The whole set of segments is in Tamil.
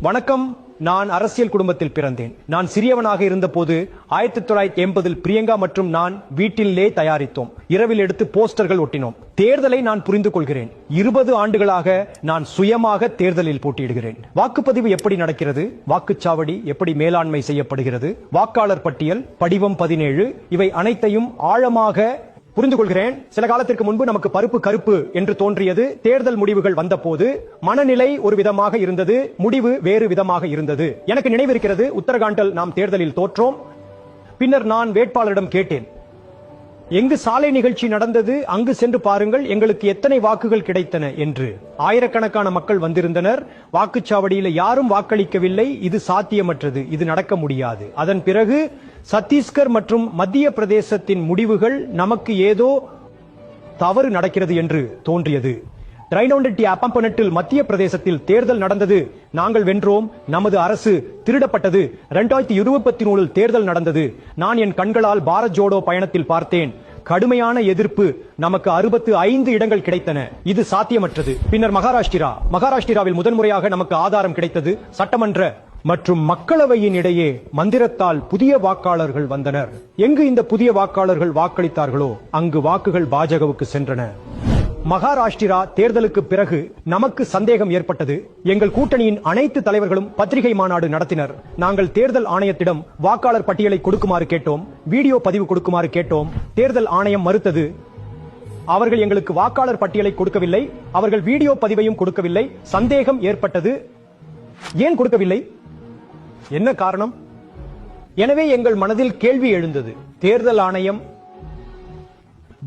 வணக்கம். நான் அரசியல் குடும்பத்தில் பிறந்தேன். நான் சிறியவனாக இருந்தபோது ஆயிரத்தி தொள்ளாயிரத்தி எண்பதில் பிரியங்கா மற்றும் நான் வீட்டிலே தயாரித்தோம். இரவில் எடுத்து போஸ்டர்கள் ஒட்டினோம். தேர்தலை நான் புரிந்து கொள்கிறேன். இருபது ஆண்டுகளாக நான் சுயமாக தேர்தலில் போட்டியிடுகிறேன். வாக்குப்பதிவு எப்படி நடக்கிறது? வாக்குச்சாவடி எப்படி மேலாண்மை செய்யப்படுகிறது? வாக்காளர் பட்டியல் படிவம் பதினேழு இவை அனைத்தையும் ஆழமாக புரிந்து கொள்கிறேன் சில காலத்திற்கு முன்பு நமக்கு பருப்பு கருப்பு என்று தோன்றியது. தேர்தல் முடிவுகள் வந்தபோது மனநிலை ஒரு விதமாக இருந்தது முடிவு வேறு விதமாக இருந்தது. எனக்கு நினைவிருக்கிறது உத்தரகாண்டில் நாம் தேர்தலில் தோற்றோம். பின்னர் நான் வேட்பாளரிடம் கேட்டேன். எங்கு சாலை நிகழ்ச்சி நடந்தது அங்கு சென்று பாருங்கள் எங்களுக்கு எத்தனை வாக்குகள் கிடைத்தன என்று. ஆயிரக்கணக்கான மக்கள் வந்திருந்தனர். வாக்குச்சாவடியில் யாரும் வாக்களிக்கவில்லை. இது சாத்தியமற்றது. இது நடக்க முடியாது. அதன் பிறகு சத்தீஸ்கர் மற்றும் மத்திய பிரதேசத்தின் முடிவுகள் நமக்கு ஏதோ தவறு நடக்கிறது என்று தோன்றியது. ட்ரைனோண்டட்டி அப்பம்பனட்டில் மத்திய பிரதேசத்தில் தேர்தல் நடந்தது. நாங்கள் வென்றோம். நமது அரசு திருடப்பட்டது. இரண்டாயிரத்தி இருபத்தி நூலில் தேர்தல் நடந்தது. நான் என் கண்களால் பாரத் ஜோடோ பயணத்தில் பார்த்தேன். கடுமையான எதிர்ப்பு. நமக்கு அறுபத்து ஐந்து இடங்கள் கிடைத்தன. இது சாத்தியமற்றது. பின்னர் மகாராஷ்டிரா. மகாராஷ்டிராவில் முதன்முறையாக நமக்கு ஆதாரம் கிடைத்தது. சட்டமன்ற மற்றும் மக்களவையின் இடையே மந்திரத்தால் புதிய வாக்காளர்கள் வந்தனர். எங்கு இந்த புதிய வாக்காளர்கள் வாக்களித்தார்களோ அங்கு வாக்குகள் பாஜகவுக்கு சென்றன. மகாராஷ்டிரா தேர்தலுக்கு பிறகு நமக்கு சந்தேகம் ஏற்பட்டது. எங்கள் கூட்டணியின் அனைத்து தலைவர்களும் பத்திரிகை மாநாடு நடத்தினர். நாங்கள் தேர்தல் ஆணையத்திடம் வாக்காளர் பட்டியலை கொடுக்குமாறு கேட்டோம். வீடியோ பதிவு கொடுக்குமாறு கேட்டோம். தேர்தல் ஆணையம் மறுத்தது அவர்கள் எங்களுக்கு வாக்காளர் பட்டியலை கொடுக்கவில்லை. அவர்கள் வீடியோ பதிவையும் கொடுக்கவில்லை. சந்தேகம் ஏற்பட்டது. ஏன் கொடுக்கவில்லை? என்ன காரணம்? எனவே எங்கள் மனதில் கேள்வி எழுந்தது. தேர்தல் ஆணையம்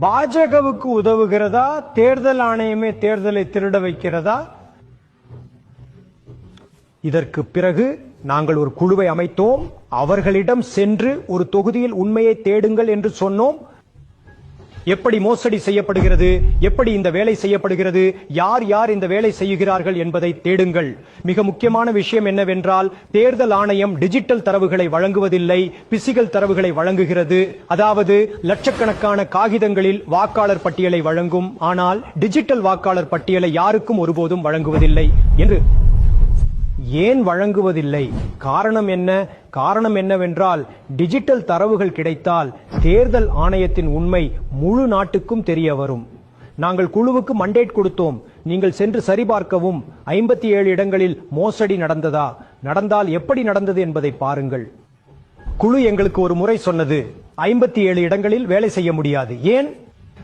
பாஜகவுக்கு உதவுகிறதா? தேர்தல் ஆணையமே தேர்தலை திருட வைக்கிறதா? இதற்கு பிறகு நாங்கள் ஒரு குழுவை அமைத்தோம். அவர்களிடம் சென்று ஒரு தொகுதியில் உண்மையை தேடுங்கள் என்று சொன்னோம். எப்படி மோசடி செய்யப்படுகிறது? எப்படி இந்த வேலை செய்யப்படுகிறது? யார் யார் இந்த வேலை செய்கிறார்கள் என்பதை தேடுங்கள். மிக முக்கியமான விஷயம் என்னவென்றால் தேர்தல் ஆணையம் டிஜிட்டல் தரவுகளை வழங்குவதில்லை பிசிகல் தரவுகளை வழங்குகிறது. அதாவது லட்சக்கணக்கான காகிதங்களில் வாக்காளர் பட்டியலை வழங்கும். ஆனால் டிஜிட்டல் வாக்காளர் பட்டியலை யாருக்கும் ஒருபோதும் வழங்குவதில்லை என்று ஏன் வழங்குவதில்லை? காரணம் என்ன? காரணம் என்னவென்றால் டிஜிட்டல் தரவுகள் கிடைத்தால் தேர்தல் ஆணையத்தின் உண்மை முழு நாட்டுக்கும் தெரிய வரும். நாங்கள் குழுவுக்கு மண்டேட் கொடுத்தோம். நீங்கள் சென்று சரிபார்க்கவும் ஐம்பத்தி ஏழு இடங்களில் மோசடி நடந்ததா? நடந்தால் எப்படி நடந்தது என்பதை பாருங்கள். குழு எங்களுக்கு ஒரு முறை சொன்னது ஐம்பத்தி ஏழு இடங்களில் வேலை செய்ய முடியாது. ஏன்?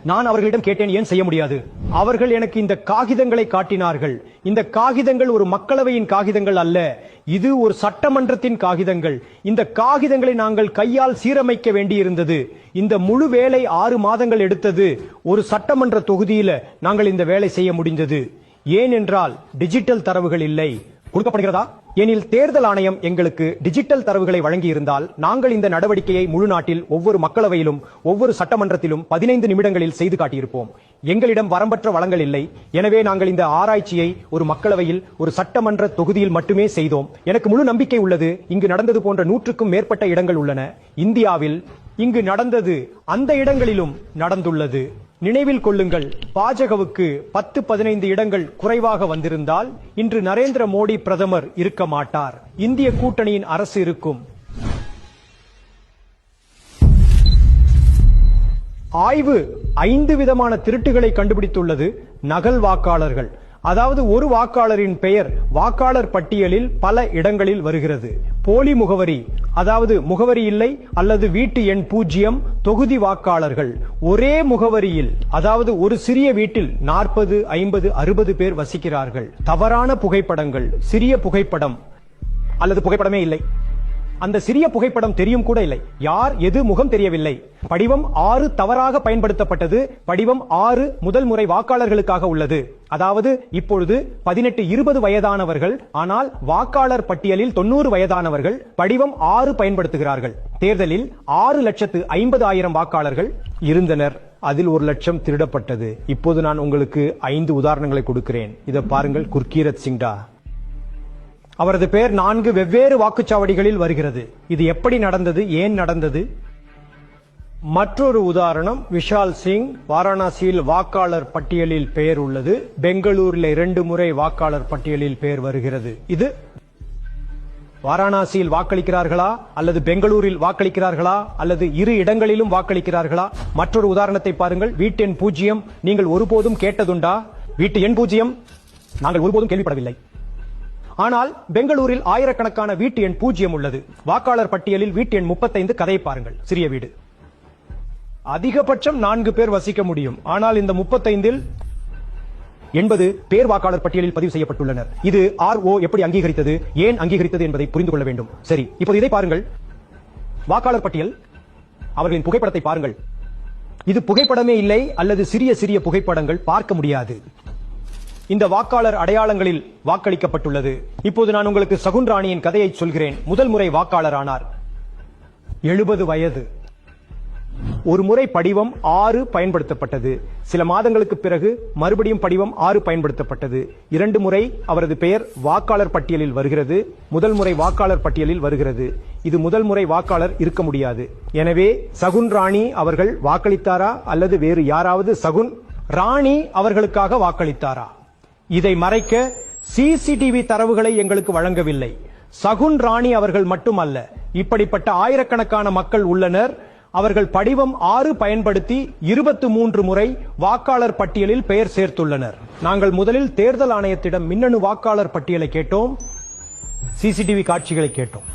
நான் அவர்களிடம் கேட்டேன் ஏன் செய்ய முடியாது? அவர்கள் எனக்கு இந்த காகிதங்களை காட்டினார்கள். இந்த காகிதங்கள் ஒரு மக்களவையின் காகிதங்கள் அல்ல. இது ஒரு சட்டமன்றத்தின் காகிதங்கள். இந்த காகிதங்களை நாங்கள் கையால் சீரமைக்க வேண்டியிருந்தது. இந்த முழு வேலை ஆறு மாதங்கள் எடுத்தது. ஒரு சட்டமன்ற தொகுதியில நாங்கள் இந்த வேலை செய்ய முடிந்தது. ஏனென்றால் டிஜிட்டல் தரவுகள் இல்லை. கொடுக்கப்படுகிறதா? எனில் தேர்தல் ஆணையம் எங்களுக்கு டிஜிட்டல் தரவுகளை வழங்கியிருந்தால் நாங்கள் இந்த நடவடிக்கையை முழு நாட்டில் ஒவ்வொரு மக்களவையிலும் ஒவ்வொரு சட்டமன்றத்திலும் பதினைந்து நிமிடங்களில் செய்து காட்டியிருப்போம். எங்களிடம் வரம்பற்ற வளங்கள் இல்லை. எனவே நாங்கள் இந்த ஆராய்ச்சியை ஒரு மக்களவையில் ஒரு சட்டமன்ற தொகுதியில் மட்டுமே செய்தோம். எனக்கு முழு நம்பிக்கை உள்ளது. இங்கு நடந்தது போன்ற நூற்றுக்கும் மேற்பட்ட இடங்கள் உள்ளன. இந்தியாவில் இங்கு நடந்தது அந்த இடங்களிலும் நடந்துள்ளது. நினைவில் கொள்ளுங்கள். பாஜகவுக்கு பத்து பதினைந்து இடங்கள் குறைவாக வந்திருந்தால் இன்று நரேந்திர மோடி பிரதமர் இருக்க மாட்டார். இந்திய கூட்டணியின் அரசு இருக்கும். ஆய்வு ஐந்து விதமான திருட்டுகளை கண்டுபிடித்துள்ளது நகல் வாக்காளர்கள். அதாவது ஒரு வாக்காளரின் பெயர் வாக்காளர் பட்டியலில் பல இடங்களில் வருகிறது. போலி முகவரி அதாவது முகவரி இல்லை அல்லது வீட்டு எண் பூஜ்ஜியம் தொகுதி வாக்காளர்கள். ஒரே முகவரியில் அதாவது ஒரு சிறிய வீட்டில் நாற்பது ஐம்பது அறுபது பேர் வசிக்கிறார்கள். தவறான புகைப்படங்கள் சிறிய புகைப்படம் அல்லது புகைப்படமே இல்லை. அந்த சிறிய புகைப்படம் தெரியும் கூட இல்லை. யார் எது முகம் தெரியவில்லை. படிவம் ஆறு தவறாக பயன்படுத்தப்பட்டது. படிவம் ஆறு முதல் முறை வாக்காளர்களுக்காக உள்ளது. அதாவது இப்பொழுது பதினெட்டு இருபது வயதானவர்கள் ஆனால் வாக்காளர் பட்டியலில் தொண்ணூறு வயதானவர்கள் படிவம் ஆறு பயன்படுத்துகிறார்கள். தேர்தலில் ஆறு லட்சத்து ஐம்பது ஆயிரம் வாக்காளர்கள் இருந்தனர். அதில் ஒரு லட்சம் திருடப்பட்டது. இப்போது நான் உங்களுக்கு ஐந்து உதாரணங்களை கொடுக்கிறேன். இதை பாருங்கள் குர்கீரத் சிங்டா. அவரது பெயர் நான்கு வெவ்வேறு வாக்குச்சாவடிகளில் வருகிறது. இது எப்படி நடந்தது? ஏன் நடந்தது? மற்றொரு உதாரணம் விஷால் சிங் வாரணாசியில் வாக்காளர் பட்டியலில் பெயர் உள்ளது. பெங்களூரில் இரண்டு முறை வாக்காளர் பட்டியலில் பெயர் வருகிறது. இது வாரணாசியில் வாக்களிக்கிறார்களா? அல்லது பெங்களூரில் வாக்களிக்கிறார்களா? அல்லது இரு இடங்களிலும் வாக்களிக்கிறார்களா? மற்றொரு உதாரணத்தை பாருங்கள். வீட்டு எண் பூஜ்ஜியம். நீங்கள் ஒருபோதும் கேட்டதுண்டா? வீட்டு எண் பூஜ்ஜியம். நாங்கள் ஒருபோதும் கேள்விப்படவில்லை. ஆனால் பெங்களூரில் ஆயிரக்கணக்கான வீட்டு எண் பூஜ்ஜியம் உள்ளது. வாக்காளர் பட்டியலில் வீட்டு எண் முப்பத்தைந்து கதை பாருங்கள். சிறிய வீடு. அதிகபட்சம் நான்கு பேர் வசிக்க முடியும். ஆனால் இந்த முப்பத்தைந்தில் எண்பது பேர் வாக்காளர் பட்டியலில் பதிவு செய்யப்பட்டுள்ளனர். இது ஆர்ஓ எப்படி அங்கீகரித்தது? ஏன் அங்கீகரித்தது என்பதை புரிந்து கொள்ள வேண்டும். சரி இப்போது இதை பாருங்கள். வாக்காளர் பட்டியல். அவர்களின் புகைப்படத்தை பாருங்கள். இது புகைப்படமே இல்லை அல்லது சிறிய சிறிய புகைப்படங்கள் பார்க்க முடியாது. இந்த வாக்காளர் அடையாளங்களில் வாக்களிக்கப்பட்டுள்ளது. இப்போது நான் உங்களுக்கு சகுன் ராணியின் கதையை சொல்கிறேன். முதல் முறை வாக்காளர் ஆனார் எழுபது வயது. ஒரு முறை படிவம் ஆறு பயன்படுத்தப்பட்டது. சில மாதங்களுக்கு பிறகு மறுபடியும் படிவம் ஆறு பயன்படுத்தப்பட்டது. இரண்டு முறை அவரது பெயர் வாக்காளர் பட்டியலில் வருகிறது. முதல் முறை வாக்காளர் பட்டியலில் வருகிறது. இது முதல் முறை வாக்காளர் இருக்க முடியாது. எனவே சகுன் ராணி அவர்கள் வாக்களித்தாரா அல்லது வேறு யாராவது சகுன் ராணி அவர்களுக்காக வாக்களித்தாரா? இதை மறைக்க சிசிடிவி தரவுகளை எங்களுக்கு வழங்கவில்லை. சகுன் ராணி அவர்கள் மட்டுமல்ல இப்படிப்பட்ட ஆயிரக்கணக்கான மக்கள் உள்ளனர். அவர்கள் படிவம் ஆறு பயன்படுத்தி இருபத்து மூன்று முறை வாக்காளர் பட்டியலில் பெயர் சேர்த்துள்ளனர். நாங்கள் முதலில் தேர்தல் ஆணையத்திடம் மின்னணு வாக்காளர் பட்டியலை கேட்டோம். சிசிடிவி காட்சிகளை கேட்டோம்.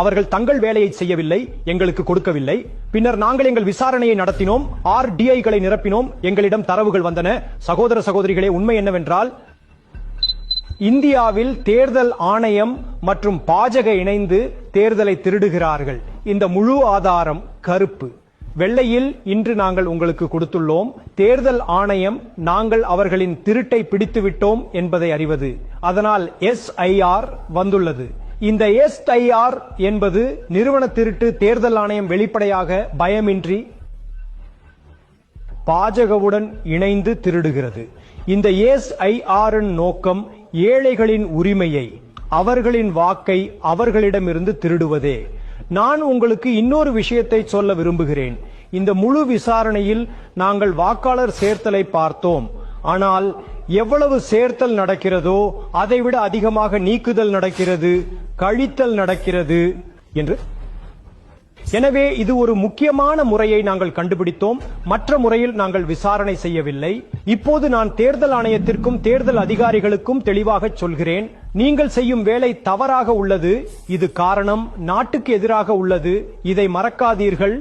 அவர்கள் தங்கள் வேலையை செய்யவில்லை எங்களுக்கு கொடுக்கவில்லை. பின்னர் நாங்கள் எங்கள் விசாரணையை நடத்தினோம் ஆர்டிஐகளை நிரப்பினோம் எங்களிடம் தரவுகள் வந்தன. சகோதர சகோதரிகளே உண்மை என்னவென்றால் இந்தியாவில் தேர்தல் ஆணையம் மற்றும் பாஜக இணைந்து தேர்தலை திருடுகிறார்கள். இந்த முழு ஆதாரம் கருப்பு. வெள்ளையில் இன்று நாங்கள் உங்களுக்கு கொடுத்துள்ளோம் தேர்தல் ஆணையம் நாங்கள் அவர்களின் திருட்டை பிடித்துவிட்டோம் என்பதை அறிவது. அதனால் எஸ்ஐஆர் வந்துள்ளது. இந்த எஸ்ஐஆர் என்பது நிறுவன திருட்டு தேர்தல் ஆணையம் வெளிப்படையாக பயமின்றி பாஜகவுடன் இணைந்து திருடுகிறது. இந்த எஸ்ஐஆரின் நோக்கம் ஏழைகளின் உரிமையை அவர்களின் வாக்கை அவர்களிடமிருந்து திருடுவதே. நான் உங்களுக்கு இன்னொரு விஷயத்தை சொல்ல விரும்புகிறேன். இந்த முழு விசாரணையில் நாங்கள் வாக்காளர் சேர்த்தலை பார்த்தோம். ஆனால் எவ்வளவு சேர்த்தல் நடக்கிறதோ அதைவிட அதிகமாக நீக்குதல் நடக்கிறது கழித்தல் நடக்கிறது என்று. எனவே இது ஒரு முக்கியமான முறையை நாங்கள் கண்டுபிடித்தோம். மற்ற முறையில் நாங்கள் விசாரணை செய்யவில்லை. இப்போது நான் தேர்தல் ஆணையத்திற்கும் தேர்தல் அதிகாரிகளுக்கும் தெளிவாக சொல்கிறேன். நீங்கள் செய்யும் வேலை தவறாக உள்ளது. இது காரணம். நாட்டுக்கு எதிராக உள்ளது. இதை மறக்காதீர்கள்.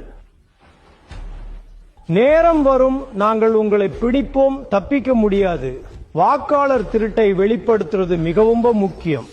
நேரம் வரும். நாங்கள் உங்களை பிடிப்போம். தப்பிக்க முடியாது. வாக்காளர் திருட்டை வெளிப்படுத்துறது மிகவும் முக்கியம்.